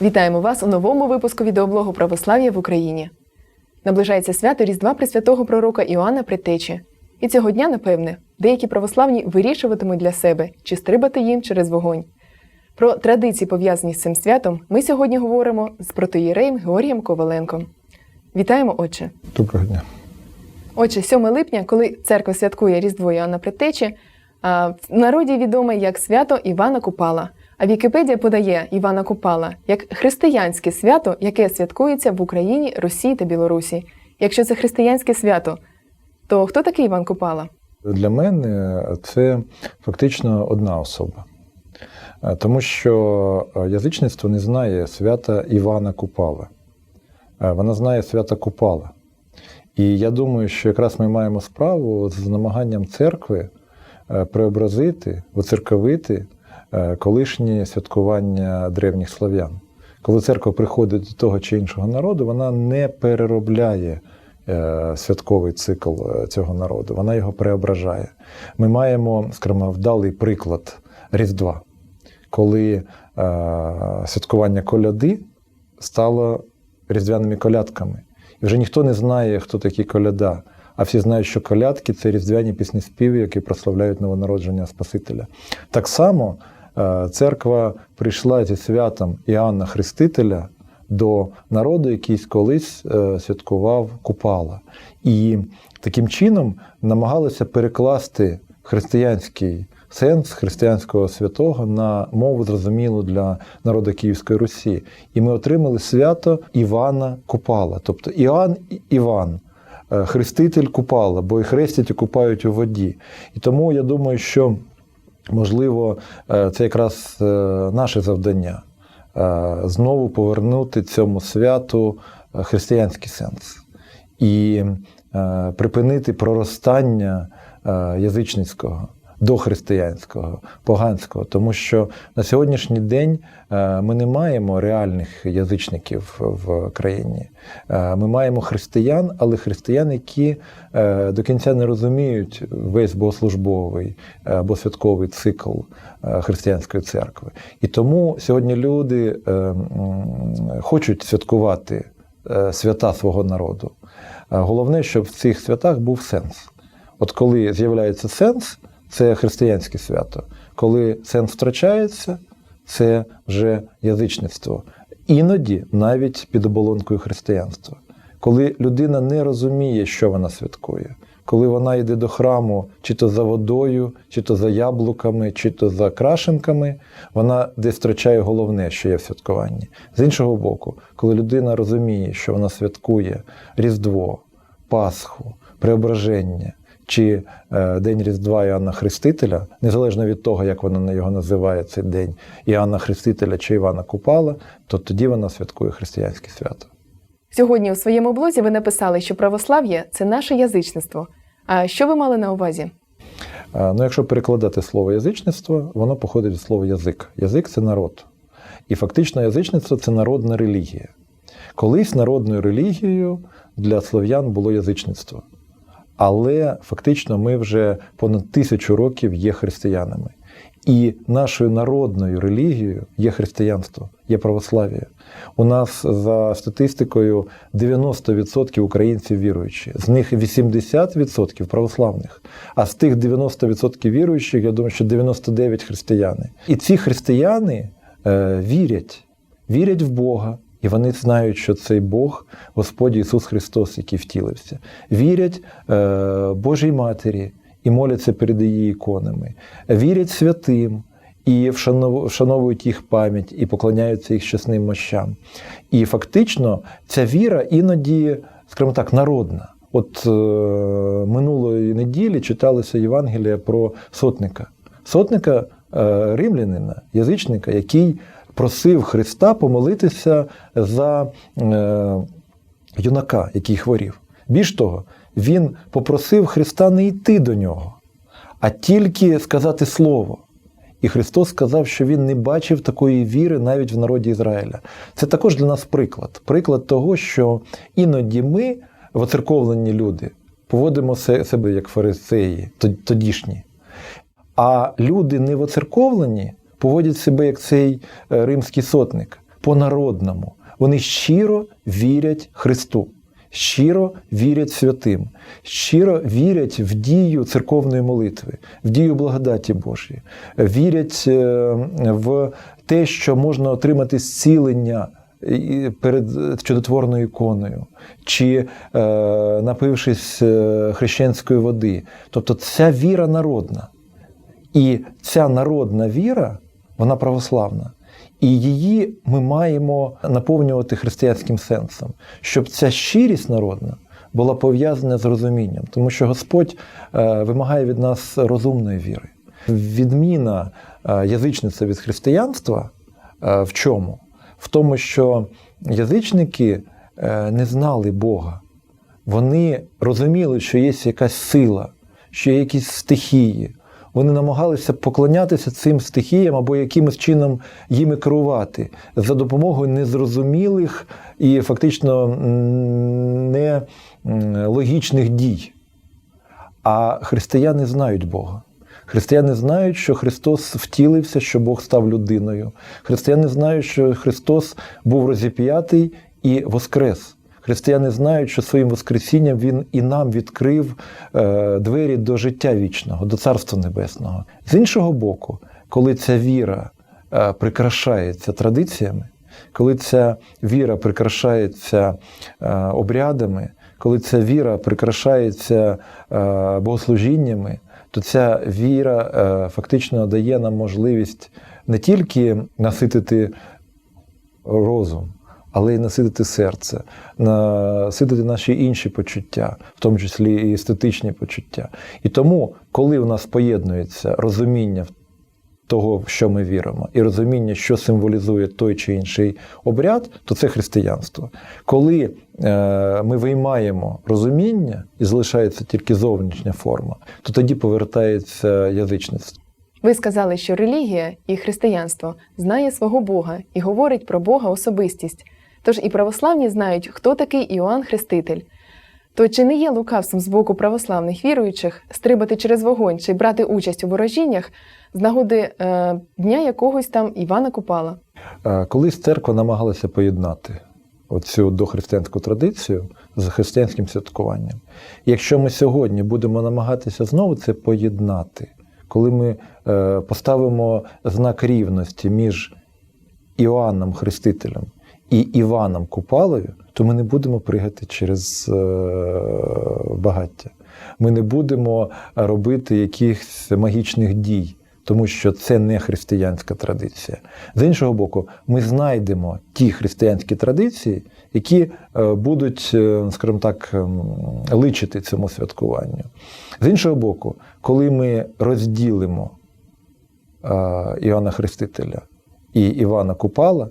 Вітаємо вас у новому випуску відеоблогу Православ'я в Україні. Наближається свято Різдва Пресвятого пророка Іоанна Предтечі. І цього дня, напевне, деякі православні вирішуватимуть для себе, чи стрибати їм через вогонь. Про традиції, пов'язані з цим святом, ми сьогодні говоримо з протоїреєм Георгієм Коваленком. Вітаємо, отче! Доброго дня. Отже, 7 липня, коли церква святкує Різдво Іоанна Предтечі, а, в народі відоме як свято Івана Купала. А Вікіпедія подає Івана Купала як християнське свято, яке святкується в Україні, Росії та Білорусі. Якщо це християнське свято, то хто такий Іван Купала? Для мене це фактично одна особа. Е, Тому що е, язичництво не знає свята Івана Купала. Е, Вона знає свята Купала. І я думаю, що якраз ми маємо справу з намаганням церкви преобразити, оцерковити е, колишнє святкування древніх слов'ян. Коли церква приходить до того чи іншого народу, вона не переробляє е, святковий цикл е, цього народу, вона його преображає. Ми маємо, скажімо, вдалий приклад Різдва, коли святкування коляди стало різдвяними колядками. І вже ніхто не знає, хто такий коляда. А всі знають, що колядки це різдвяні пісні співи, які прославляють новонародження Спасителя. Так само церква прийшла зі святом Іоанна Хрестителя до народу, який колись е, святкував Купала. І таким чином намагалися перекласти християнський сенс християнського святого на мову зрозумілу для народу Київської Русі. І ми отримали свято Івана Купала, тобто Іоанн Іван. е, Хреститель Купала, бо і хрестять і купають у воді. І тому я думаю, що можливо е, це якраз е, наше завдання е, знову повернути цьому святу християнський сенс і припинити проростання язичницького. До християнського, поганського, тому що на сьогоднішній день е, ми не маємо реальних язичників в країні. Е, Ми маємо християн, але християн, які е, до кінця не розуміють весь богослужбовий або святковий цикл християнської церкви. І тому сьогодні люди хочуть святкувати свята свого народу. Головне, щоб в цих святах був сенс. От коли з'являється сенс, це християнське свято. Коли сенс втрачається, це вже язичництво. Іноді навіть під оболонкою християнства. Коли людина не розуміє, що вона святкує, коли вона йде до храму чи то за водою, чи то за яблуками, чи то за крашенками, вона десь втрачає головне, що є в святкуванні. З іншого боку, коли людина розуміє, що вона святкує Різдво, Пасху, Преображення чи е, День Різдва Іоанна Хрестителя, незалежно від того, як вона на його називає цей день Іоанна Хрестителя чи Івана Купала, то тоді вона святкує християнське свято. Сьогодні у своєму блозі ви написали, що православ'я це наше язичництво. А що ви мали на увазі? Е, Ну, якщо перекладати слово язичництво, воно походить від слова язик. Язик це народ. І фактично язичництво це народна релігія. Колись народною релігією для слов'ян було язичництво. Але фактично ми вже понад тисячу років є християнами. І нашою народною релігією є християнство, є православ'я. У нас за статистикою 90% українців віруючі, з них 80% православних. А з тих 90% віруючих, я думаю, що 99 християни. І ці християни е, вірять, вірять в Бога. І вони знають, що цей Бог, Господь Ісус Христос, який втілився. Вірять е, Божій Матері і моляться перед її іконами, вірять святим і вшановують їх пам'ять і поклоняються їх щасним мощам. І фактично ця віра іноді, скажімо так, народна. От е, минулої неділі читалося Євангелія про сотника. Сотника е, римлянина, язичника, який просив Христа помолитися за е, юнака, який хворів. Більш того, він попросив Христа не йти до нього, а тільки сказати слово. І Христос сказав, що Він не бачив такої віри навіть в народі Ізраїля. Це також для нас приклад. Приклад того, що іноді ми, воцерковлені люди, поводимо себе як фарисеї, тодішні. А люди не воцерковлені поводять себе як цей е, римський сотник. по-народному. Вони щиро вірять Христу, щиро вірять святим, щиро вірять в дію церковної молитви, в дію благодаті Божої, вірять е, в те, що можна отримати зцілення перед чудотворною іконою, чи е, напившись е, хрещенської води. Тобто ця віра народна. І ця народна віра, вона православна. І її ми маємо наповнювати християнським сенсом, щоб ця щирість народна була пов'язана з розумінням, тому що Господь е, вимагає від нас розумної віри. Відміна е, язичництва від християнства е, в чому? В тому, що язичники не знали Бога. Вони розуміли, що є якась сила, що є якісь стихії. Вони намагалися поклонятися цим стихіям або якимось чином їми керувати за допомогою незрозумілих і фактично м, не м, логічних дій. А християни знають Бога. Християни знають, що Христос втілився, що Бог став людиною. Християни знають, що Христос був розіп'ятий і воскрес. Християни знають, що своїм Воскресінням Він і нам відкрив е, двері до життя вічного, до Царства Небесного. З іншого боку, коли ця віра е, прикрашається традиціями, коли ця віра прикрашається е, обрядами, коли ця віра прикрашається богослужіннями, то ця віра фактично дає нам можливість не тільки наситити розум, але й наситити серце, наситити наші інші почуття, в тому числі і естетичні почуття. І тому, коли у нас поєднується розуміння того, в що ми віримо, і розуміння, що символізує той чи інший обряд, то це християнство. Коли е, ми виймаємо розуміння і залишається тільки зовнішня форма, то тоді повертається язичництво. Ви сказали, що релігія і християнство знає свого Бога і говорить про Бога особистість. Тож і православні знають, хто такий Іоанн Хреститель. То чи не є лукавством з боку православних віруючих стрибати через вогонь чи брати участь у ворожіннях з нагоди е, дня якогось там Івана Купала? Колись церква намагалася поєднати оцю дохристиянську традицію з християнським святкуванням. Якщо ми сьогодні будемо намагатися знову це поєднати, коли ми е, поставимо знак рівності між Іоанном Хрестителем і Іваном Купалою, то ми не будемо пригати через е, багаття. Ми не будемо робити якихось магічних дій, тому що це не християнська традиція. З іншого боку, ми знайдемо ті християнські традиції, які е, будуть, е, скажімо так, ем, личити цьому святкуванню. З іншого боку, коли ми розділимо Іоанна Хрестителя і Івана Купала,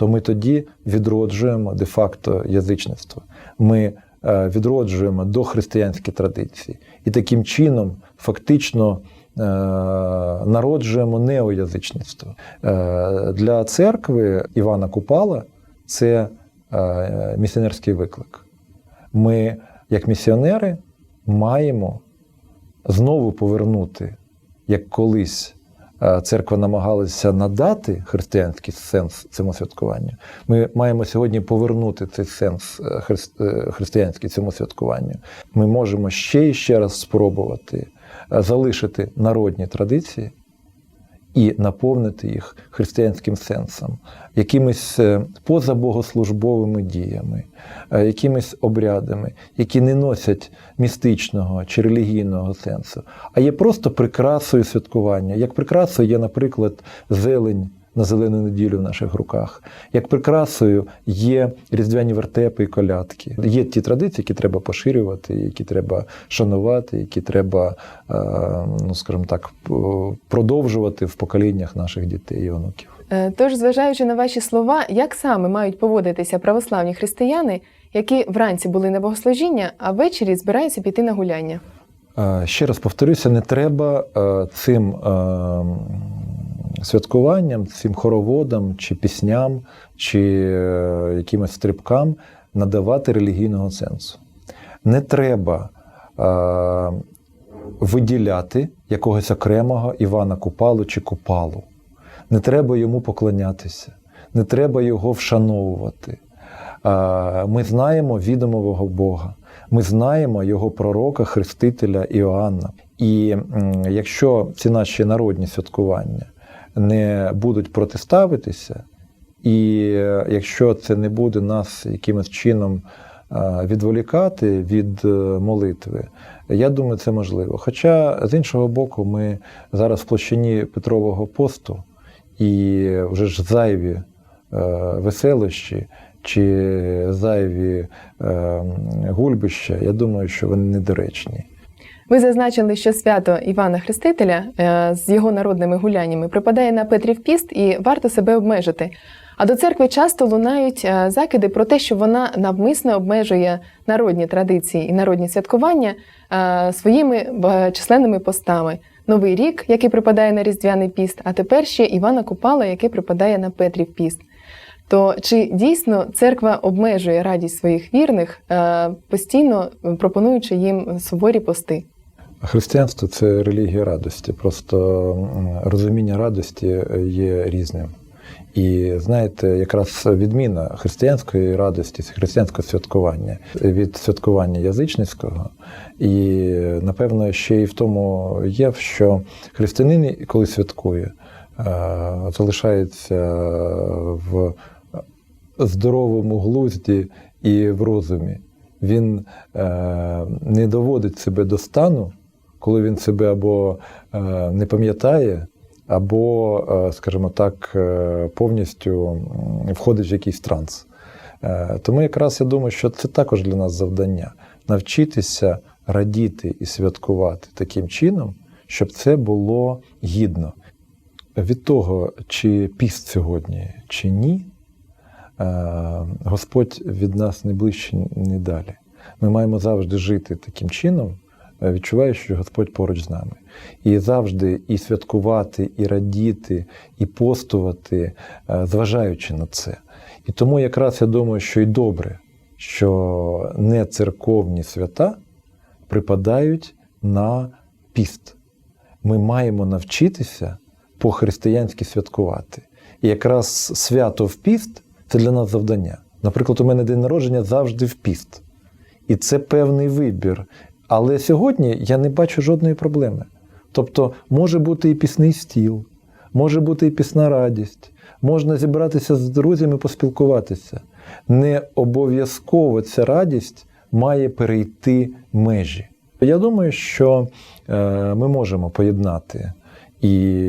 то ми тоді відроджуємо де-факто язичництво. Ми е, відроджуємо дохристиянські традиції. І таким чином фактично е, народжуємо неоязичництво. Е, Для церкви Івана Купала це місіонерський виклик. Ми, як місіонери, маємо знову повернути, як колись церква намагалася надати християнський сенс цьому святкуванню. Ми маємо сьогодні повернути цей сенс е, е, християнський цьому святкуванню. Ми можемо ще і ще раз спробувати е, залишити народні традиції і наповнити їх християнським сенсом, якимись е, позабогослужбовими діями, е, якимись обрядами, які не носять містичного чи релігійного сенсу, а є просто прикрасою святкування. Як прикрасою є, наприклад, зелень. На зелену неділю в наших руках, як прикрасою є різдвяні вертепи і колядки. Є ті традиції, які треба поширювати, які треба шанувати, які треба, е, ну скажімо так, продовжувати в поколіннях наших дітей і онуків. Е, Тож, зважаючи на ваші слова, як саме мають поводитися православні християни, які вранці були на богослужіння, а ввечері збираються піти на гуляння? Е, Ще раз повторюся, не треба цим святкуванням, цим хороводам чи пісням, чи е, якимось стрибкам надавати релігійного сенсу. Не треба е, виділяти якогось окремого Івана Купалу чи Купалу. Не треба йому поклонятися. не треба його вшановувати. А, Ми знаємо відомого Бога, ми знаємо його пророка, хрестителя Іоанна. І якщо ці наші народні святкування не будуть протиставитися, і е, якщо це не буде нас якимось чином е, відволікати від е, молитви, я думаю, це можливо. Хоча, з іншого боку, ми зараз в площині Петрового посту і вже ж зайві веселощі чи зайві е, гульбища, я думаю, що вони недоречні. Ви зазначили, що свято Івана Хрестителя е, з його народними гуляннями припадає на Петрів піст і варто себе обмежити. А до церкви часто лунають е, закиди про те, що вона навмисно обмежує народні традиції і народні святкування е, своїми численними постами. Новий рік, який припадає на Різдвяний піст, а тепер ще Івана Купала, який припадає на Петрів піст. То чи дійсно церква обмежує радість своїх вірних, постійно пропонуючи їм суворі пости? Християнство це релігія радості. Просто розуміння радості є різним. І знаєте, якраз відміна християнської радості, християнського святкування від святкування язичницького, і напевно ще й в тому є, що християнин, коли святкує, е, залишається в здоровому глузді і в розумі. Він е, не доводить себе до стану, коли він себе або е, не пам'ятає, або, е, скажімо так, е, повністю входить в якийсь транс. Тому якраз я думаю, що це також для нас завдання навчитися радіти і святкувати таким чином, щоб це було гідно. Від того, чи піст сьогодні, чи ні, Господь від нас не ближче, не далі. Ми маємо завжди жити таким чином, е, відчуваючи, що Господь поруч з нами. І завжди і святкувати, і радіти, і постувати, е, зважаючи на це. І тому якраз я думаю, що й добре, що не церковні свята припадають на піст. Ми маємо навчитися по-християнськи святкувати. І якраз свято в піст це для нас завдання. Наприклад, у мене день народження завжди в піст. І це певний вибір. Але сьогодні я не бачу жодної проблеми. Тобто, може бути і пісний стіл, може бути і пісна радість, можна зібратися з друзями, поспілкуватися. Не обов'язково ця радість має перейти межі. Я думаю, що е, ми можемо поєднати і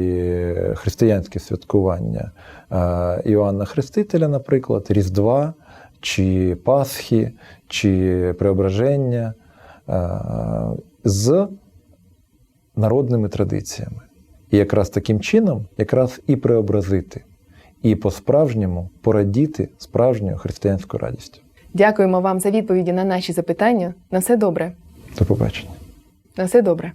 християнське святкування е, Іоанна Хрестителя, наприклад, Різдва, чи Пасхи, чи Преображення з народними традиціями. І якраз таким чином якраз і преобразити, і по-справжньому порадіти справжньою християнською радістю. Дякуємо вам за відповіді на наші запитання. На все добре. До побачення. На все добре.